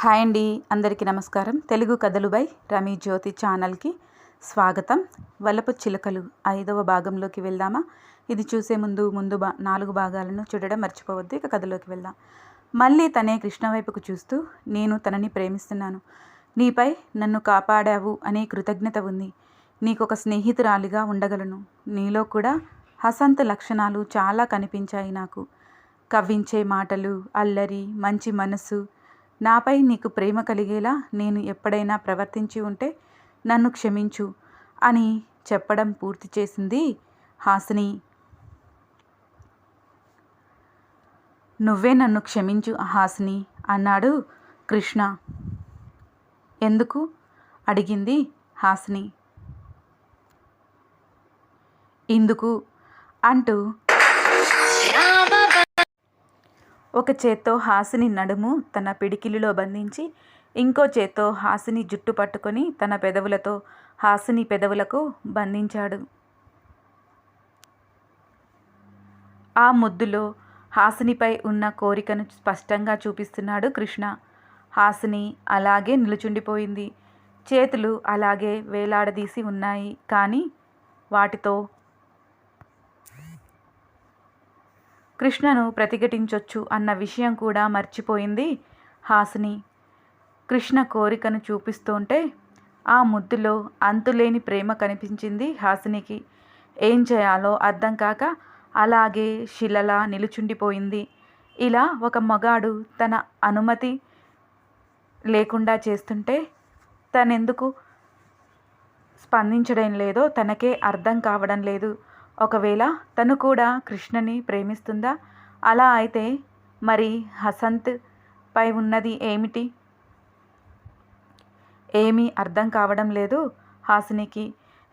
Hi అండి అందరికీ నమస్కారం. తెలుగు కథలు బై రమీ జ్యోతి ఛానల్కి స్వాగతం. వలపు చిలకలు ఐదవ భాగంలోకి వెళ్దామా? ఇది చూసే ముందు ముందు బా నాలుగు భాగాలను చూడడం మర్చిపోవద్దు. ఇక కథలోకి వెళ్దాం. మళ్ళీ తనే కృష్ణ వైపుకు చూస్తూ నేను తనని ప్రేమిస్తున్నాను. నీపై నన్ను కాపాడావు అనే కృతజ్ఞత ఉంది. నీకొక స్నేహితురాలిగా ఉండగలను. నీలో కూడా హసంత్ లక్షణాలు చాలా కనిపించాయి నాకు. కవ్వించే మాటలు అల్లరి మంచి మనస్సు నాపై నీకు ప్రేమ కలిగేలా నేను ఎప్పుడైనా ప్రవర్తించి ఉంటే నన్ను క్షమించు అని చెప్పడం పూర్తి చేసింది హాసిని. నువ్వే నన్ను క్షమించు హాసిని అన్నాడు కృష్ణ. ఎందుకు? అడిగింది హాసిని. ఇందుకు అంటూ ఒక చేత్తో హాసిని నడుము తన పిడికిలిలో బంధించి ఇంకో చేత్తో హాసిని జుట్టు పట్టుకొని తన పెదవులతో హాసిని పెదవులకు బంధించాడు. ఆ ముద్దులో హాసినిపై ఉన్న కోరికను స్పష్టంగా చూపిస్తున్నాడు కృష్ణ. హాసిని అలాగే నిలుచుండిపోయింది. చేతులు అలాగే వేలాడదీసి ఉన్నాయి కానీ వాటితో కృష్ణను ప్రతిఘటించొచ్చు అన్న విషయం కూడా మర్చిపోయింది హాసిని. కృష్ణ కోరికను చూపిస్తుంటే ఆ ముద్దులో అంతులేని ప్రేమ కనిపించింది హాసినికి. ఏం చేయాలో అర్థం కాక అలాగే శిలలా నిలుచుండిపోయింది. ఇలా ఒక మగాడు తన అనుమతి లేకుండా చేస్తుంటే తనెందుకు స్పందించడం లేదో తనకే అర్థం కావడం లేదు. ఒకవేళ తను కూడా కృష్ణని ప్రేమిస్తుందా? అలా అయితే మరి హసంత్ పై ఉన్నది ఏమిటి? ఏమీ అర్థం కావడం లేదు హాసినికి.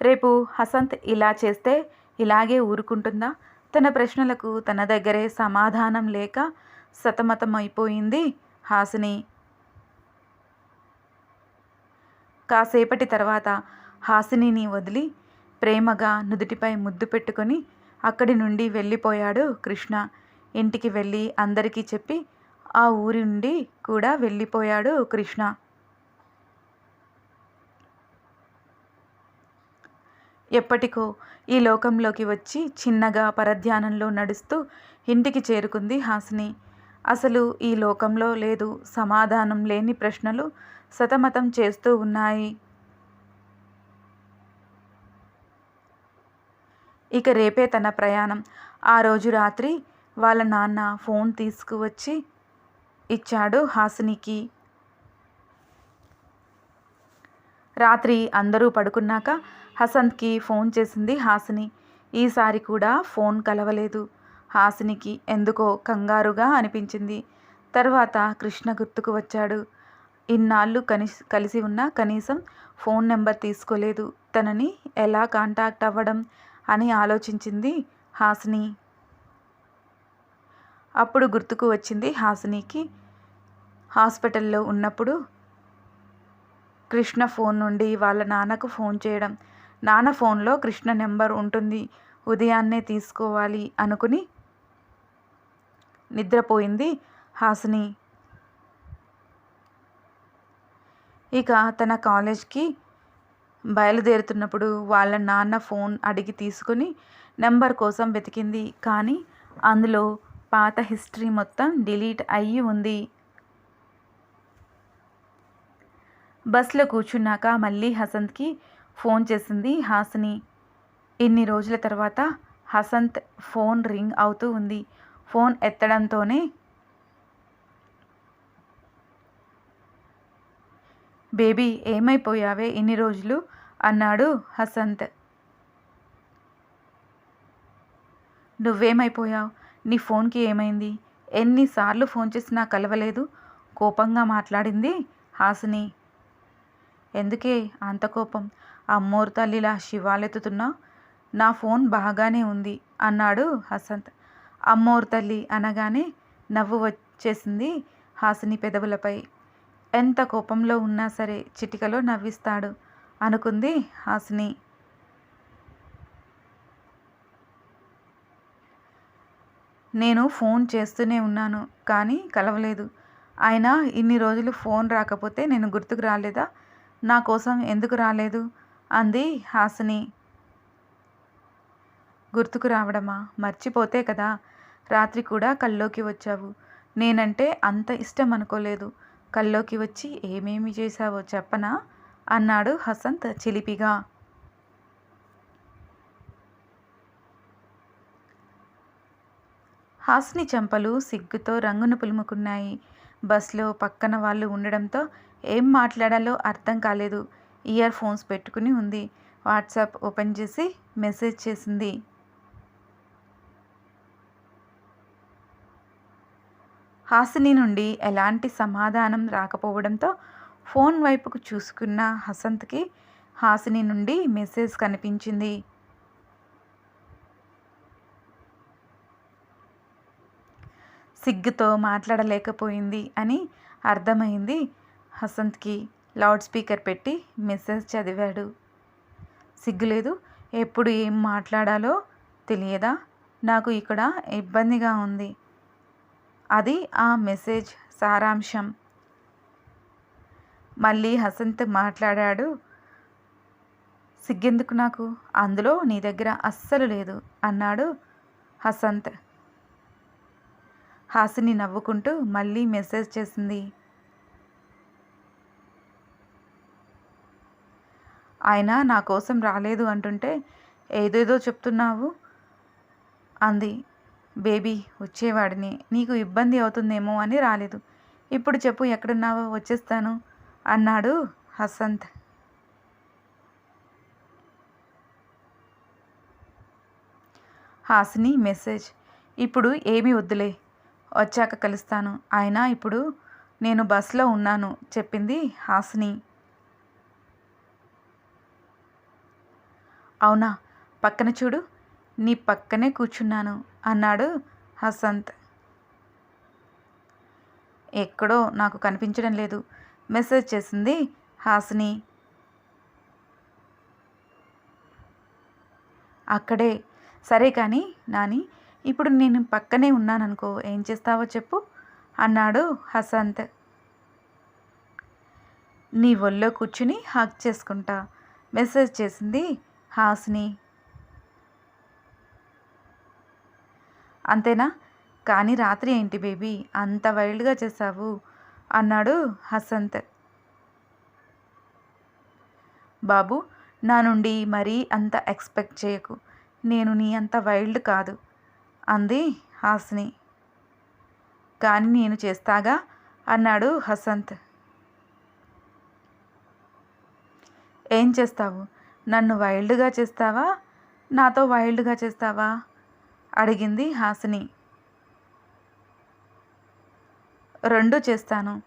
రేపు హసంత్ ఇలా చేస్తే ఇలాగే ఊరుకుంటుందా? తన ప్రశ్నలకు తన దగ్గరే సమాధానం లేక సతమతమైపోయింది హాసిని. కాసేపటి తర్వాత హాసినిని వదిలి ప్రేమగా నుదుటిపై ముద్దు పెట్టుకొని అక్కడి నుండి వెళ్ళిపోయాడు కృష్ణ. ఇంటికి వెళ్ళి అందరికీ చెప్పి ఆ ఊరి నుండి కూడా వెళ్ళిపోయాడు కృష్ణ. ఎప్పటికో ఈ లోకంలోకి వచ్చి చిన్నగా పరధ్యానంలో నడుస్తూ ఇంటికి చేరుకుంది హాసిని. అసలు ఈ లోకంలో లేదు సమాధానం లేని ప్రశ్నలు సతమతం చేస్తూ ఉన్నాయి. ఇక రేపే తన ప్రయాణం. ఆ రోజు రాత్రి వాళ్ళ నాన్న ఫోన్ తీసుకువచ్చి ఇచ్చాడు హాసినికి. రాత్రి అందరూ పడుకున్నాక హసంత్కి ఫోన్ చేసింది హాసిని. ఈసారి కూడా ఫోన్ కలవలేదు. హాసినికి ఎందుకో కంగారుగా అనిపించింది. తర్వాత కృష్ణ గుర్తుకు వచ్చాడు. ఇన్నాళ్ళు కని కలిసి ఉన్నా కనీసం ఫోన్ నెంబర్ తీసుకోలేదు. తనని ఎలా కాంటాక్ట్ అవ్వడం అని ఆలోచించింది హాసిని. అప్పుడు గుర్తుకు వచ్చింది హాసినికి. హాస్పిటల్లో ఉన్నప్పుడు కృష్ణ ఫోన్ నుండి వాళ్ళ నాన్నకు ఫోన్ చేయడం. నాన్న ఫోన్లో కృష్ణ నెంబర్ ఉంటుంది. ఉదయాన్నే తీసుకోవాలి అనుకుని నిద్రపోయింది హాసిని. ఇక తన కాలేజ్కి బయలుదేరుతున్నప్పుడు వాళ్ళ నాన్న ఫోన్ అడిగి తీసుకుని నెంబర్ కోసం వెతికింది. కానీ అందులో పాత హిస్టరీ మొత్తం డిలీట్ అయ్యి ఉంది. బస్లో కూర్చున్నాక మళ్ళీ హసంత్కి ఫోన్ చేసింది హాసిని. ఇన్ని రోజుల తర్వాత హసంత్ ఫోన్ రింగ్ అవుతూ ఉంది. ఫోన్ ఎత్తడంతోనే బేబీ ఏమైపోయావే ఇన్ని రోజులు? అన్నాడు హసంత్. నువ్వేమైపోయావు? నీ ఫోన్కి ఏమైంది? ఎన్నిసార్లు ఫోన్ చేసినా కలవలేదు? కోపంగా మాట్లాడింది హాసిని. ఎందుకే అంత కోపం? అమ్మోరు తల్లిలా శివాలెత్తుతున్నావు? నా ఫోన్ బాగానే ఉంది అన్నాడు హసంత్. అమ్మోరు తల్లి అనగానే నవ్వు వచ్చేసింది హాసిని పెదవులపై. ఎంత కోపంలో ఉన్నా సరే చిటికలో నవ్విస్తాడు. అనుకుంది హాసిని. నేను ఫోన్ చేస్తూనే ఉన్నాను కానీ కలవలేదు. ఆయన ఇన్ని రోజులు ఫోన్ రాకపోతే నేను గుర్తుకు రాలేదా? నా కోసం ఎందుకు రాలేదు? అంది హాసిని. గుర్తుకు రావడమా? మర్చిపోతే కదా. రాత్రి కూడా కల్లోకి వచ్చావు. నేనంటే అంత ఇష్టం అనుకోలేదు. కల్లోకి వచ్చి ఏమేమి చేశావో చెప్పనా? అన్నాడు హసంత్ చిలిపిగా. హాస్ని చెంపలు సిగ్గుతో రంగును పులుముకున్నాయి. బస్లో పక్కన వాళ్ళు ఉండడంతో ఏం మాట్లాడాలో అర్థం కాలేదు. ఇయర్ ఫోన్స్ పెట్టుకుని ఉంది. వాట్సాప్ ఓపెన్ చేసి మెసేజ్ చేసింది. హాసిని నుండి ఎలాంటి సమాధానం రాకపోవడంతో ఫోన్ వైపుకు చూసుకున్న హసంత్కి హాసిని నుండి మెసేజ్ కనిపించింది. సిగ్గుతో మాట్లాడలేకపోయింది అని అర్థమైంది హసంత్కి. లౌడ్ స్పీకర్ పెట్టి మెసేజ్ చదివాడు. సిగ్గులేదు ఎప్పుడు ఏం మాట్లాడాలో తెలియదా? నాకు ఇక్కడ ఇబ్బందిగా ఉంది. అది ఆ మెసేజ్ సారాంశం. మళ్ళీ హసంత్ మాట్లాడాడు సిగ్గెందుకు నాకు? అందులో నీ దగ్గర అస్సలు లేదు అన్నాడు హసంత్. హాసిని నవ్వుకుంటూ మళ్ళీ మెసేజ్ చేసింది ఆయన నా కోసం రాలేదు అంటుంటే ఏదేదో చెప్తున్నావు అంది బేబీ వచ్చేవాడిని. నీకు ఇబ్బంది అవుతుందేమో అని రాలేదు. ఇప్పుడు చెప్పు ఎక్కడున్నావో? వచ్చేస్తాను అన్నాడు హసంత్. హాసిని మెసేజ్. ఇప్పుడు ఏమీ వద్దులే. వచ్చాక కలుస్తాను. ఆయన ఇప్పుడు నేను బస్సులో ఉన్నాను చెప్పింది హాసిని. అవునా? పక్కన చూడు. నీ పక్కనే కూర్చున్నాను. అన్నాడు హసంత్. ఎక్కడో నాకు కనిపించడం లేదు. మెసేజ్ చేసింది హాసిని. అక్కడే. సరే కానీ నాని ఇప్పుడు నేను పక్కనే ఉన్నాననుకో ఏం చేస్తావో చెప్పు అన్నాడు హసంత్. నీ ఒళ్ళో కూర్చుని హాక్ చేసుకుంటా. మెసేజ్ చేసింది హాసిని. అంతేనా? కానీ రాత్రి ఏంటి బేబీ? అంత వైల్డ్గా చేసావు అన్నాడు హసంత్. బాబు నా నుండి మరీ అంత ఎక్స్పెక్ట్ చేయకు. నేను నీ అంత వైల్డ్ కాదు అంది హాస్ని. కానీ నేను చేస్తాగా? అన్నాడు హసంత్. ఏం చేస్తావు? నన్ను వైల్డ్గా చేస్తావా? నాతో వైల్డ్గా చేస్తావా? అడిగింది హాసిని. రెండు చేస్తాను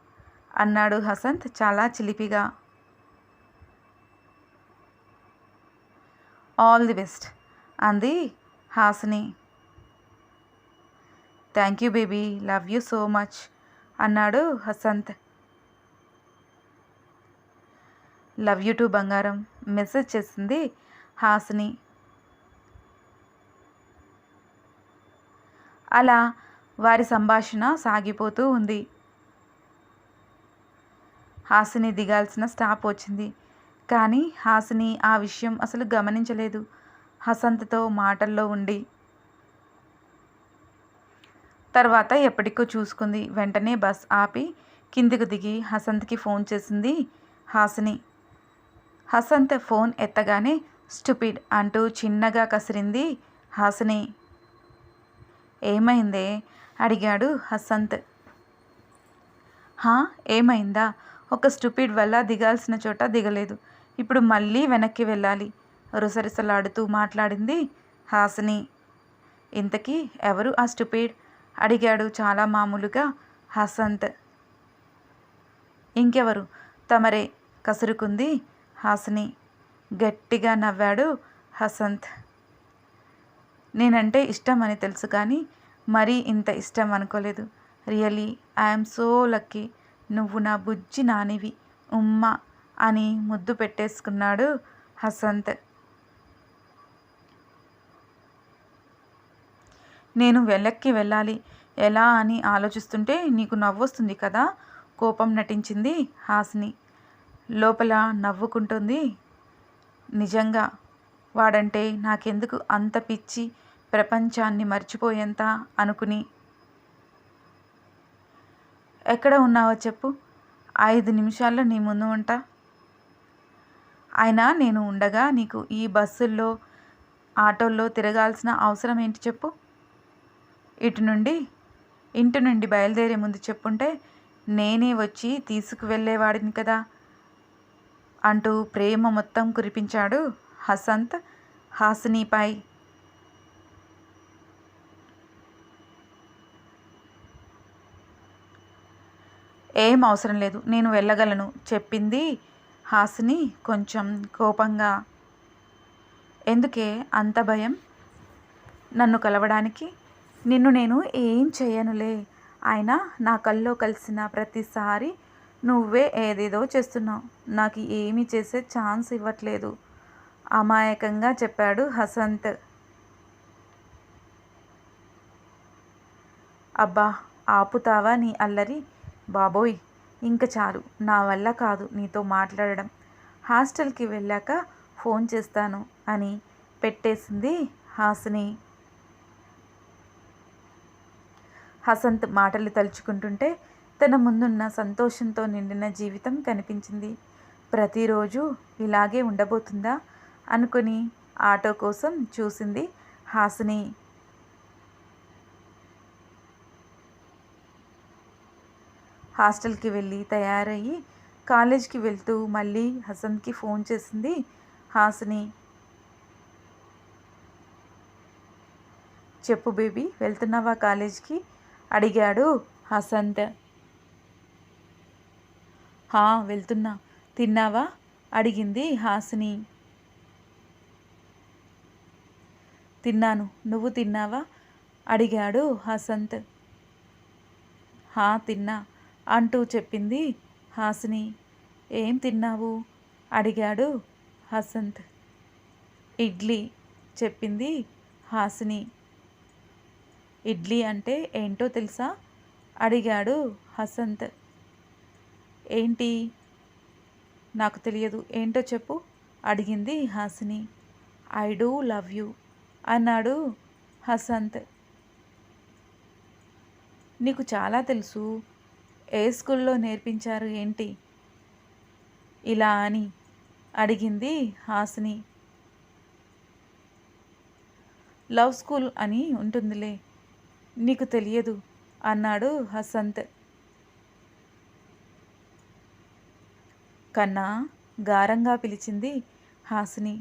అన్నాడు హసంత్ చాలా చిలిపిగా. ఆల్ ది బెస్ట్ అంది Hasini. Thank you baby love you so much అన్నాడు హసంత్. లవ్ యూ టు బంగారం మెసేజ్ చేసింది హాసిని. అలా వారి సంభాషణ సాగిపోతూ ఉంది. హాసిని దిగాల్సిన స్టాప్ వచ్చింది. కానీ హాసిని ఆ విషయం అసలు గమనించలేదు. హసంత్తో మాటల్లో ఉండి తర్వాత ఎప్పటికో చూసుకుంది. వెంటనే బస్ ఆపి కిందికి దిగి హసంత్కి ఫోన్ చేసింది హాసిని. హసంత్ ఫోన్ ఎత్తగానే స్టూపిడ్ అంటూ చిన్నగా కసిరింది హాసిని. ఏమైందే? అడిగాడు హసంత్. హా ఏమైందా? ఒక స్టూపిడ్ వల్ల దిగాల్సిన చోట దిగలేదు. ఇప్పుడు మళ్ళీ వెనక్కి వెళ్ళాలి. రుసరుసలాడుతూ మాట్లాడింది హాసిని. ఇంతకీ ఎవరు ఆ స్టూపిడ్? అడిగాడు చాలా మామూలుగా హసంత్. ఇంకెవరు? తమరే కసురుకుంది హాసిని. గట్టిగా నవ్వాడు హసంత్. నేనంటే ఇష్టం అని తెలుసు కానీ మరీ ఇంత ఇష్టం అనుకోలేదు. Really I'm so lucky. నువ్వు నా బుజ్జి నానివి. ఉమ్మ అని ముద్దు పెట్టేసుకున్నాడు హసంత్. నేను వెనక్కి వెళ్ళాలి. ఎలా అని ఆలోచిస్తుంటే నీకు నవ్వొస్తుంది కదా? కోపం నటించింది హాసిని. లోపల నవ్వుకుంటుంది. నిజంగా వాడంటే నాకెందుకు అంత పిచ్చి? ప్రపంచాన్ని మర్చిపోయేంత అనుకుని. ఎక్కడ ఉన్నావో చెప్పు. ఐదు నిమిషాల్లో నీ ముందు ఉంటా. అయినా నేను ఉండగా నీకు ఈ బస్సుల్లో ఆటోల్లో తిరగాల్సిన అవసరం ఏంటి చెప్పు. ఇటు నుండి ఇంటి నుండి బయలుదేరే ముందు చెప్పుంటే నేనే వచ్చి తీసుకువెళ్ళేవాడిని కదా. అంటూ ప్రేమ మొత్తం కురిపించాడు హసంత్ హాసినిపై. ఏం అవసరం లేదు. నేను వెళ్ళగలను. చెప్పింది హాసిని కొంచెం కోపంగా. ఎందుకే అంత భయం? నన్ను కలవడానికి? నిన్ను నేను ఏం చేయనులే. ఆయన నా కల్లో కలిసిన ప్రతిసారి నువ్వే ఏదేదో చేస్తున్నావు. నాకు ఏమీ చేసే ఛాన్స్ ఇవ్వట్లేదు. అమాయకంగా చెప్పాడు హసంత్. అబ్బా ఆపుతావా నీ అల్లరి? బాబోయ్ ఇంక చాలు. నా వల్ల కాదు నీతో మాట్లాడడం. హాస్టల్కి వెళ్ళాక ఫోన్ చేస్తాను అని పెట్టేసింది హాసిని. హసంత్ మాటలు తలుచుకుంటుంటే తన ముందున్న సంతోషంతో నిండిన జీవితం కనిపించింది. ప్రతిరోజు ఇలాగే ఉండబోతుందా అనుకుని ఆటో కోసం చూసింది హాసిని. హాస్టల్కి వెళ్ళి తయారయ్యి కాలేజ్కి వెళ్తూ మళ్ళీ హసన్కి ఫోన్ చేసింది హాసిని. చెప్పు బేబీ వెళ్తున్నావా కాలేజ్కి? అడిగాడు హసంత్ హా వెళ్తున్నా. తిన్నావా? అడిగింది హాసిని. తిన్నాను. నువ్వు తిన్నావా? అడిగాడు హసంత్ హా తిన్నా. అంటూ చెప్పింది హాసిని. ఏం తిన్నావు? అడిగాడు హసంత్. ఇడ్లీ చెప్పింది హాసిని. ఇడ్లీ అంటే ఏంటో తెలుసా? అడిగాడు హసంత్. ఏంటి? నాకు తెలియదు. ఏంటో చెప్పు అడిగింది Hasini. I do love you అన్నాడు హసంత్. నీకు చాలా తెలుసు. ఏ స్కూల్లో నేర్పించారు ఏంటి? ఇలా అని అడిగింది హాసిని. లవ్ స్కూల్ అని ఉంటుందిలే నీకు తెలియదు అన్నాడు హసంత్. కన్నా గారంగా పిలిచింది హాసిని.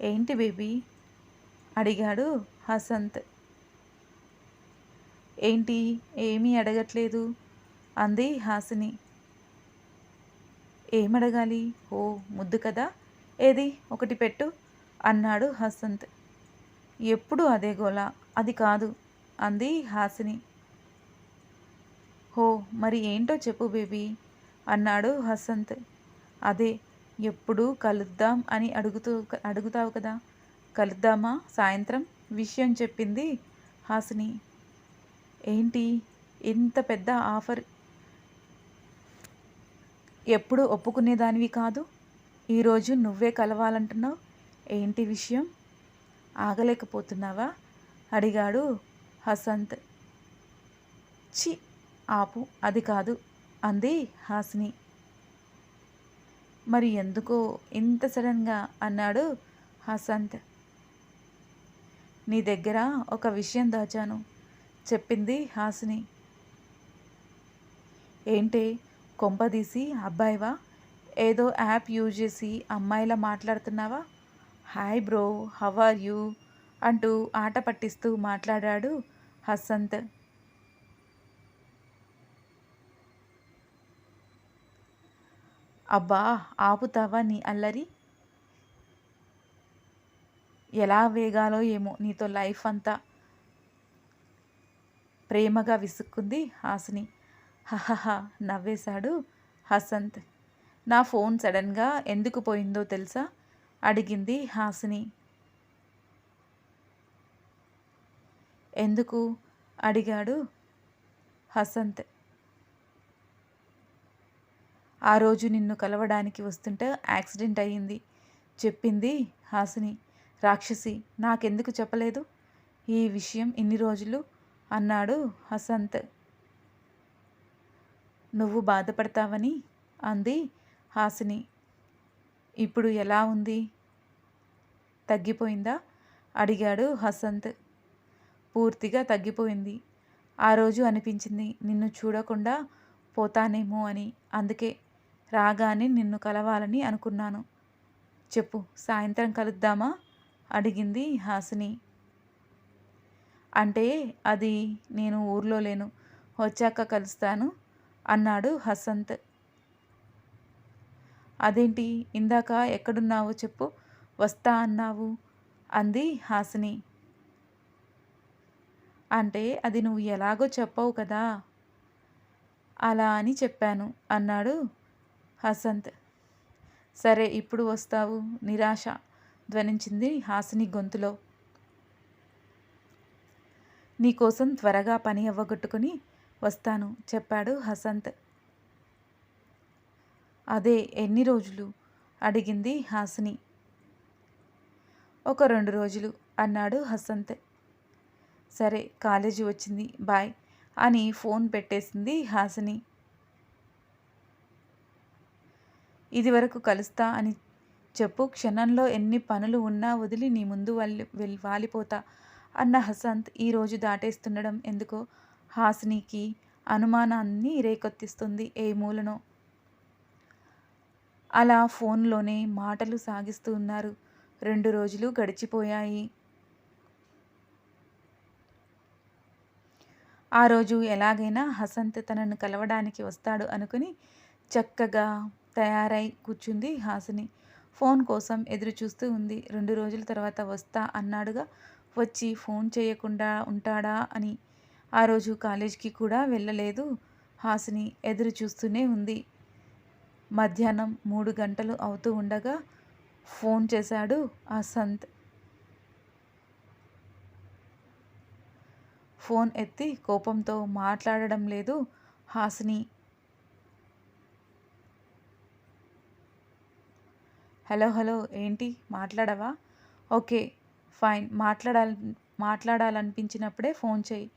ఏంటి బేబీ? అడిగాడు హసంత్. ఏంటి? ఏమీ అడగట్లేదు. అంది హాసిని. ఏమడగాలి? ఓ ముద్దు కదా? ఏది? ఒకటి పెట్టు అన్నాడు హసంత్. ఎప్పుడు అదే గోలా? అది కాదు అంది హాసిని. హో మరి ఏంటో చెప్పు బేబీ అన్నాడు హసంత్. అదే ఎప్పుడు కలుద్దాం అని అడుగుతూ అడుగుతావు కదా? కలుద్దామా? సాయంత్రం? విషయం చెప్పింది హాసిని. ఏంటి? ఇంత పెద్ద ఆఫర్ ఎప్పుడు ఒప్పుకునేదానివి కాదు. ఈరోజు నువ్వే కలవాలంటున్నావు. ఏంటి విషయం? ఆగలేకపోతున్నావా? అడిగాడు హసంత్. చి ఆపు అది కాదు అంది హాసిని. మరి ఎందుకో ఇంత సడన్గా అన్నాడు హసంత్. నీ దగ్గర ఒక విషయం దాచాను చెప్పింది హాసిని. ఏంటే? కొంపదీసి అబ్బాయివా ఏదో యాప్ యూజ్ చేసి అమ్మాయిలా మాట్లాడుతున్నావా? Hi bro how are you? అంటూ ఆట పట్టిస్తూ మాట్లాడాడు హసంత్ అబ్బా ఆపుతావా నీ అల్లరి? ఎలా వేగాలో ఏమో నీతో లైఫ్ అంతా. ప్రేమగా విసుక్కుంది హాసిని. హహహ నవ్వేశాడు హసంత్. నా ఫోన్ సడన్గా ఎందుకు పోయిందో తెలుసా? అడిగింది హాసిని. ఎందుకు? అడిగాడు హసంత్. ఆ రోజు నిన్ను కలవడానికి వస్తుంటే యాక్సిడెంట్ అయ్యింది చెప్పింది హాసిని. రాక్షసి నాకెందుకు చెప్పలేదు? ఈ విషయం ఇన్ని రోజులు అన్నాడు హసంత్. నువ్వు బాధపడతావని అంది హాసిని. ఇప్పుడు ఎలా ఉంది? తగ్గిపోయిందా? అడిగాడు హసంత్. పూర్తిగా తగ్గిపోయింది. ఆ రోజు అనిపించింది నిన్ను చూడకుండా పోతానేమో అని. అందుకే రాగానే నిన్ను కలవాలని అనుకున్నాను. చెప్పు సాయంత్రం కలుద్దామా? అడిగింది హాసిని. అంటే అది నేను ఊర్లో లేను వచ్చాక కలుస్తాను అన్నాడు హసంత్. అదేంటి? ఇందాక ఎక్కడున్నావో చెప్పు. వస్తా అన్నావు? అంది హాసిని. అంటే అది నువ్వు ఎలాగో చెప్పవు కదా? అలా అని చెప్పాను అన్నాడు హసంత్. సరే ఇప్పుడు వస్తావు. నిరాశ ధ్వనించింది హాసిని గొంతులో. నీకోసం త్వరగా పని అవ్వగొట్టుకుని వస్తాను చెప్పాడు హసంత్. అదే ఎన్ని రోజులు? అడిగింది హాసిని. ఒక రెండు రోజులు అన్నాడు హసంత్. సరే కాలేజీ వచ్చింది బాయ్ అని ఫోన్ పెట్టేసింది హాసిని. ఇది వరకు కలుస్తా అని చెప్పు క్షణంలో ఎన్ని పనులు ఉన్నా వదిలి నీ ముందు వెళ్ళి వాలిపోతా అన్న హసంత్ ఈరోజు దాటేస్తుండడం ఎందుకో హాసినికి అనుమానాన్ని రేకొత్తిస్తుంది ఏ మూలనో. అలా ఫోన్లోనే మాటలు సాగిస్తూ ఉన్నారు. రెండు రోజులు గడిచిపోయాయి. ఆ రోజు ఎలాగైనా హసంత్ తనను కలవడానికి వస్తాడు అనుకుని చక్కగా తయారై కూర్చుంది హాసిని. ఫోన్ కోసం ఎదురు చూస్తూ ఉంది. రెండు రోజుల తర్వాత వస్తా అన్నాడుగా. వచ్చి ఫోన్ చేయకుండా ఉంటాడా అని ఆ రోజు కాలేజీకి కూడా వెళ్ళలేదు. హాసిని ఎదురు చూస్తూనే ఉంది. మధ్యాహ్నం మూడు గంటలు అవుతూ ఉండగా ఫోన్ చేశాడు ఆ సంత్. ఫోన్ ఎత్తి కోపంతో మాట్లాడడం లేదు హాసిని. హలో హలో ఏంటి? మాట్లాడవా? Okay fine. మాట్లాడాలి మాట్లాడాలనిపించినప్పుడే ఫోన్ చేయి.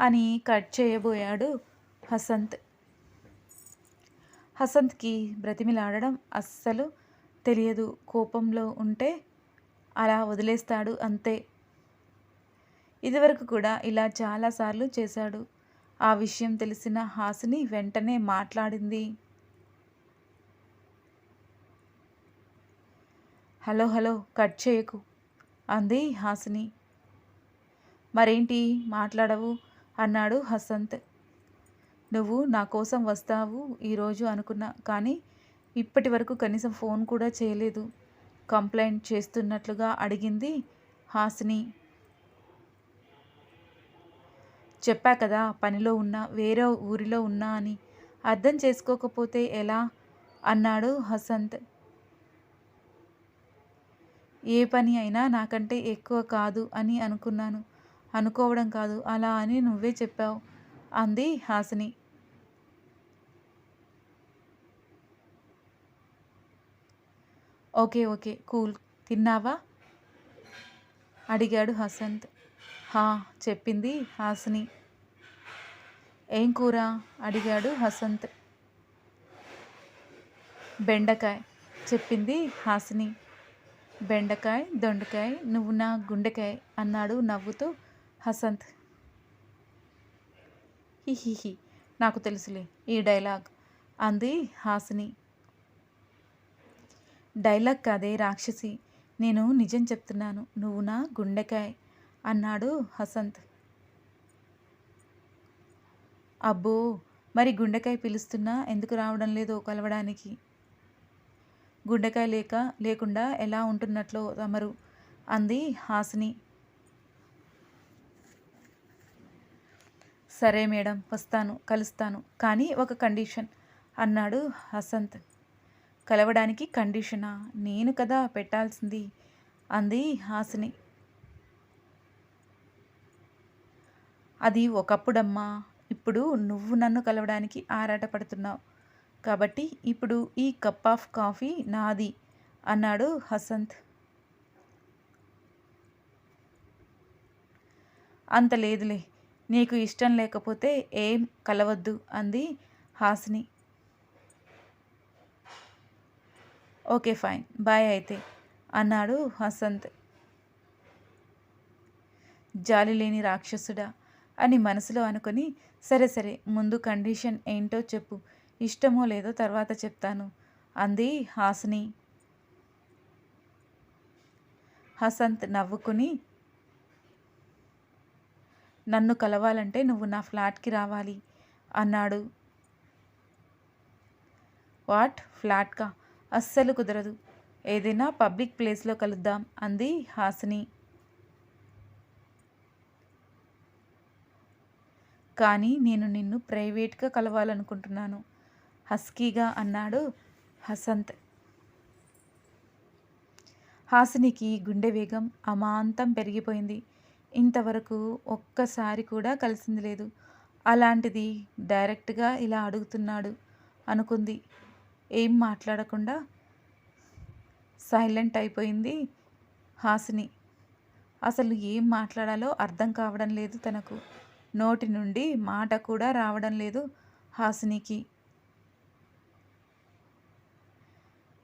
అని కట్ చేయబోయాడు హసంత్. హసంత్కి బ్రతిమిలాడడం అస్సలు తెలియదు. కోపంలో ఉంటే అలా వదిలేస్తాడు అంతే. ఇదివరకు కూడా ఇలా చాలాసార్లు చేశాడు. ఆ విషయం తెలిసిన హాసిని వెంటనే మాట్లాడింది. హలో హలో కట్ చేయకు అంది హాసిని. మరేంటి? మాట్లాడవు. అన్నాడు హసంత్. నువ్వు నా కోసం వస్తావు ఈరోజు అనుకున్నా కానీ ఇప్పటి వరకు కనీసం ఫోన్ కూడా చేయలేదు. కంప్లైంట్ చేస్తున్నట్లుగా అడిగింది హాసిని. చెప్పా కదా పనిలో ఉన్నా వేరే ఊరిలో ఉన్నా అని. అర్థం చేసుకోకపోతే ఎలా అన్నాడు హసంత్. ఏ పని అయినా నాకంటే ఎక్కువ కాదు అని అనుకున్నాను. అనుకోవడం కాదు. అలా అని నువ్వే చెప్పావు అంది హాసిని. Okay okay cool. తిన్నావా? అడిగాడు హసంత్. హా చెప్పింది హాసిని. ఏం కూర? అడిగాడు హసంత్. బెండకాయ చెప్పింది హాసిని. బెండకాయ దొండకాయ నువ్వు నా గుండెకాయ అన్నాడు నవ్వుతూ హసంత్. హిహిహి నాకు తెలుసులే ఈ డైలాగ్ అంది హాసిని. డైలాగ్ కాదే రాక్షసి నేను నిజం చెప్తున్నాను నువ్వు నా గుండెకాయ్ అన్నాడు హసంత్. అబ్బో మరి గుండెకాయ పిలుస్తున్నా ఎందుకు రావడం లేదో కలవడానికి? గుండెకాయ లేక లేకుండా ఎలా ఉంటున్నట్లో తమరు? అంది హాసిని. సరే మేడం వస్తాను కలుస్తాను. కానీ ఒక కండిషన్ అన్నాడు హసంత్. కలవడానికి కండిషనా? నేను కదా పెట్టాల్సింది అంది హాసిని. అది ఒకప్పుడమ్మా ఇప్పుడు నువ్వు నన్ను కలవడానికి ఆరాటపడుతున్నావు కాబట్టి ఇప్పుడు ఈ కప్ ఆఫ్ కాఫీ నాది అన్నాడు హసంత్. అంత లేదులే నీకు ఇష్టం లేకపోతే ఏం కలవద్దు అంది హాసిని. Okay fine. బాయ్ అయితే అన్నాడు హసంత్. జాలి లేని రాక్షసుడా అని మనసులో అనుకొని సరే సరే ముందు కండిషన్ ఏంటో చెప్పు. ఇష్టమో లేదో తర్వాత చెప్తాను అంది హాసిని. హసంత్ నవ్వుకుని నన్ను కలవాలంటే నువ్వు నా ఫ్లాట్కి రావాలి అన్నాడు. వాట్? ఫ్లాట్కా? అస్సలు కుదరదు. ఏదైనా పబ్లిక్ ప్లేస్లో కలుద్దాం అంది హాసిని. కానీ నేను నిన్ను ప్రైవేట్గా కలవాలనుకుంటున్నాను హస్కీగా అన్నాడు హసంత్. హాసినికి గుండె వేగం అమాంతం పెరిగిపోయింది. ఇంతవరకు ఒక్కసారి కూడా కలిసింది లేదు. అలాంటిది డైరెక్ట్గా ఇలా అడుగుతున్నాడు అనుకుంది. ఏం మాట్లాడకుండా సైలెంట్ అయిపోయింది హాసిని. అసలు ఏం మాట్లాడాలో అర్థం కావడం లేదు తనకు. నోటి నుండి మాట కూడా రావడం లేదు హాసినికి.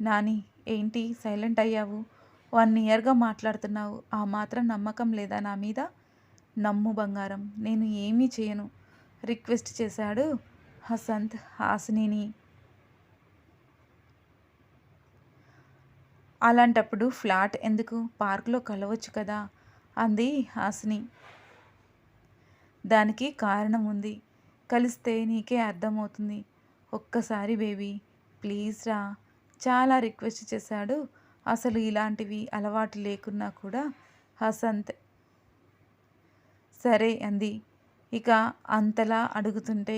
నాని ఏంటి సైలెంట్ అయ్యావు? వన్ ఇయర్గా మాట్లాడుతున్నావు. ఆ మాత్రం నమ్మకం లేదా నా మీద? నమ్ము బంగారం నేను ఏమీ చేయను. రిక్వెస్ట్ చేశాడు హసంత్ హాసినిని. అలాంటప్పుడు ఫ్లాట్ ఎందుకు? పార్క్లో కలవచ్చు కదా? అంది హాసిని. దానికి కారణం ఉంది. కలిస్తే నీకే అర్థమవుతుంది. ఒక్కసారి బేబీ ప్లీజ్ రా. చాలా రిక్వెస్ట్ చేశాడు అసలు ఇలాంటివి అలవాటు లేకున్నా కూడా హసంత్. సరే అంది. ఇక అంతలా అడుగుతుంటే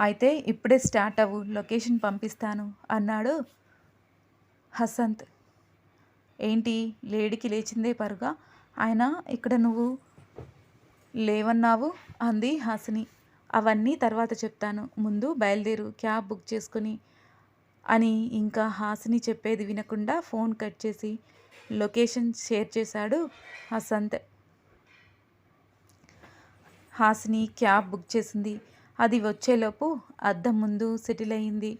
అయితే ఇప్పుడే స్టార్ట్ అవ్వు లొకేషన్ పంపిస్తాను అన్నాడు హసంత్. ఏంటి? లేడికి లేచిందే పరుగా? ఆయన ఇక్కడ నువ్వు లేవన్నావు? అంది హాసిని. అవన్నీ తర్వాత చెప్తాను. ముందు బయలుదేరు క్యాబ్ బుక్ చేసుకుని అని ఇంకా హాసిని చెప్పేది వినకుండా ఫోన్ కట్ చేసి లొకేషన్ షేర్ చేశాడు హసంత్. హాసిని క్యాబ్ బుక్ చేసింది. అది వచ్చేలోపు అద్దం ముందు సెటిల్ అయింది.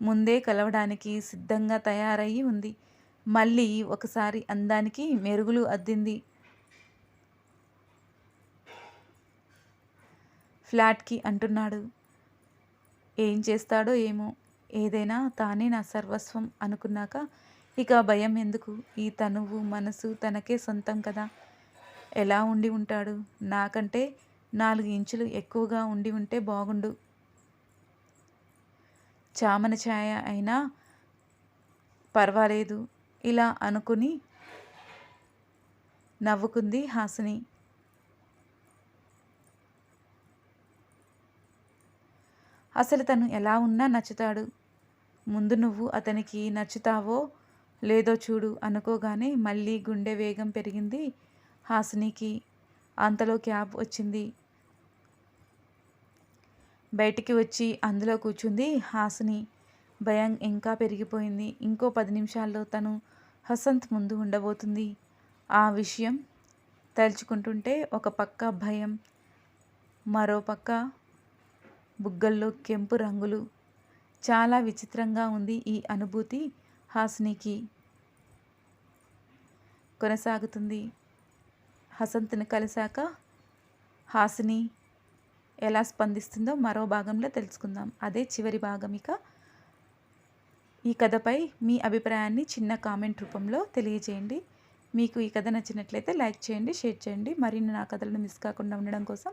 ముందే కలవడానికి సిద్ధంగా తయారయ్యి ఉంది. మళ్ళీ ఒకసారి అందానికి మెరుగులు అద్దింది. ఫ్లాట్కి అంటున్నాడు. ఏం చేస్తాడో ఏమో. ఏదైనా తానే నా సర్వస్వం అనుకున్నాక ఇక భయం ఎందుకు? ఈ తనువు మనసు తనకే సొంతం కదా. ఎలా ఉండి ఉంటాడు? నాకంటే నాలుగు ఇంచులు ఎక్కువగా ఉండి ఉంటే బాగుండు. చామన ఛాయ అయినా పర్వాలేదు. ఇలా అనుకుని నవ్వుకుంది హాసిని. అసలు తను ఎలా ఉన్నా నచ్చుతాడు. ముందు నువ్వు అతనికి నచ్చుతావో లేదో చూడు అనుకోగానే మళ్ళీ గుండె వేగం పెరిగింది హాసినికి. అంతలో క్యాబ్ వచ్చింది. బయటికి వచ్చి అందులో కూర్చుంది హాసిని. భయం ఇంకా పెరిగిపోయింది. ఇంకో పది నిమిషాల్లో తను హసంత్ ముందు ఉండబోతుంది. ఆ విషయం తలుచుకుంటుంటే ఒక పక్క భయం మరో పక్క బుగ్గల్లో కెంపు రంగులు. చాలా విచిత్రంగా ఉంది ఈ అనుభూతి హాస్నికి. కొనసాగుతుంది. హసంత్ని కలిశాక హాసిని ఎలా స్పందిస్తుందో మరో భాగంలో తెలుసుకుందాం. అదే చివరి భాగం ఇక. ఈ కథపై మీ అభిప్రాయాన్ని చిన్న కామెంట్ రూపంలో తెలియజేయండి. మీకు ఈ కథ నచ్చినట్లయితే లైక్ చేయండి షేర్ చేయండి. మరిన్ని నా కథలను మిస్ కాకుండా ఉండడం కోసం